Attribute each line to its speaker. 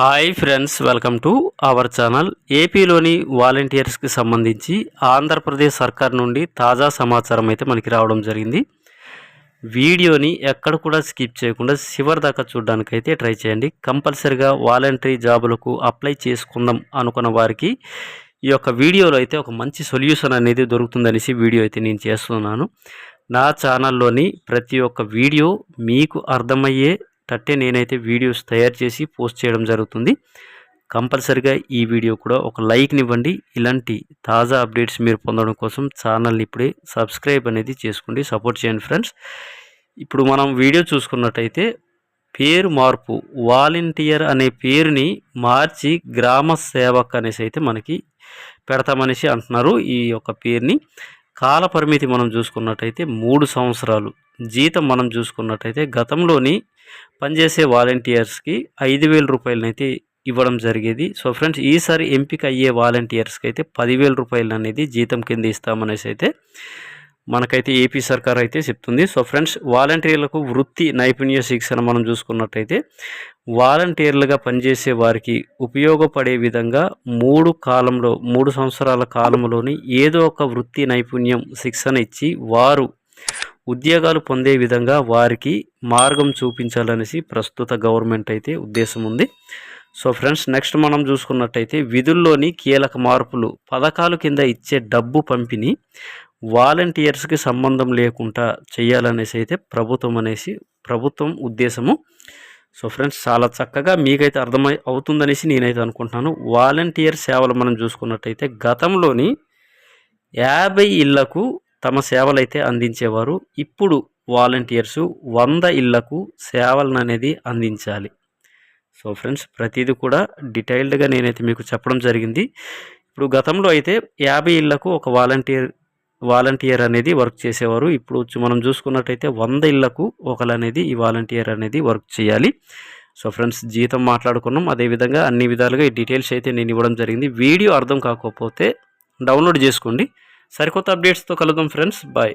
Speaker 1: Hi friends welcome to our channel. ఏపీలోని వాలంటీర్స్కి సంబంధించి ఆంధ్రప్రదేశ్ సర్కార్ నుండి తాజా సమాచారం అయితే మనకి రావడం జరిగింది. వీడియోని ఎక్కడ కూడా స్కిప్ చేయకుండా చివరి దాకా చూడడానికైతే ట్రై చేయండి. కంపల్సరిగా వాలంటరీ జాబులకు అప్లై చేసుకుందాం అనుకున్న వారికి ఈ యొక్క వీడియోలో అయితే ఒక మంచి సొల్యూషన్ అనేది దొరుకుతుందనేసి వీడియో అయితే నేను చేస్తున్నాను. నా ఛానల్లోని ప్రతి ఒక్క వీడియో మీకు అర్థమయ్యే తట్టే నేనైతే వీడియోస్ తయారు చేసి పోస్ట్ చేయడం జరుగుతుంది. కంపల్సరిగా ఈ వీడియో కూడా ఒక లైక్ని ఇవ్వండి. ఇలాంటి తాజా అప్డేట్స్ మీరు పొందడం కోసం ఛానల్ని ఇప్పుడే సబ్స్క్రైబ్ అనేది చేసుకోండి. సపోర్ట్ చేయండి ఫ్రెండ్స్. ఇప్పుడు మనం వీడియో చూసుకున్నట్టయితే పేరు మార్పు వాలంటీర్ అనే పేరుని మార్చి గ్రామ సేవక్ అనేసి అయితే మనకి పెడతామనేసి అంటున్నారు ఈ యొక్క పేరుని. కాల పరిమితి మనం చూసుకున్నట్టయితే మూడు సంవత్సరాలు. జీతం మనం చూసుకున్నట్టయితే గతంలోని పనిచేసే వాలంటీర్స్కి ఐదు వేల రూపాయలనైతే ఇవ్వడం జరిగేది. సో ఫ్రెండ్స్ ఈసారి ఎంపిక అయ్యే వాలంటీర్స్కి అయితే పదివేల రూపాయలు అనేది జీతం కింద ఇస్తామనేసి అయితే మనకైతే ఏపీ సర్కార్ అయితే చెప్తుంది. సో ఫ్రెండ్స్ వాలంటీర్లకు వృత్తి నైపుణ్య శిక్షణ మనం చూసుకున్నట్టయితే వాలంటీర్లుగా పనిచేసే వారికి ఉపయోగపడే విధంగా మూడు కాలంలో మూడు సంవత్సరాల కాలంలోని ఏదో ఒక వృత్తి నైపుణ్యం శిక్షణ ఇచ్చి వారు ఉద్యోగాలు పొందే విధంగా వారికి మార్గం చూపించాలనేసి ప్రస్తుత గవర్నమెంట్ అయితే ఉద్దేశం ఉంది. సో ఫ్రెండ్స్ నెక్స్ట్ మనం చూసుకున్నట్టయితే విధుల్లోని కీలక మార్పులు పథకాలు కింద ఇచ్చే డబ్బు పంపిణీ వాలంటీర్స్కి సంబంధం లేకుండా చేయాలనేసి అయితే ప్రభుత్వం అనేసి ప్రభుత్వం ఉద్దేశము. సో ఫ్రెండ్స్ చాలా చక్కగా మీకైతే అర్థమై అవుతుందనేసి నేనైతే అనుకుంటున్నాను. వాలంటీర్ సేవలు మనం చూసుకున్నట్టయితే గతంలోని యాభై ఇళ్ళకు తమ సేవలైతే అందించేవారు. ఇప్పుడు వాలంటీర్స్ వంద ఇళ్ళకు సేవలను అనేది అందించాలి. సో ఫ్రెండ్స్ ప్రతిదీ కూడా డీటెయిల్డ్గా నేనైతే మీకు చెప్పడం జరిగింది. ఇప్పుడు గతంలో అయితే యాభై ఇళ్ళకు ఒక వాలంటీర్ వాలంటీర్ అనేది వర్క్ చేసేవారు. ఇప్పుడు మనం చూసుకున్నట్టయితే వంద ఇళ్ళకు ఒకరు అనేది ఈ వాలంటీర్ అనేది వర్క్ చేయాలి. సో ఫ్రెండ్స్ జీతం మాట్లాడుకున్నాం. అదేవిధంగా అన్ని విధాలుగా ఈ డీటెయిల్స్ అయితే నేను ఇవ్వడం జరిగింది. వీడియో అర్థం కాకపోతే డౌన్లోడ్ చేసుకోండి. సరికొత్త అప్డేట్స్తో కలుద్దాం ఫ్రెండ్స్. బాయ్.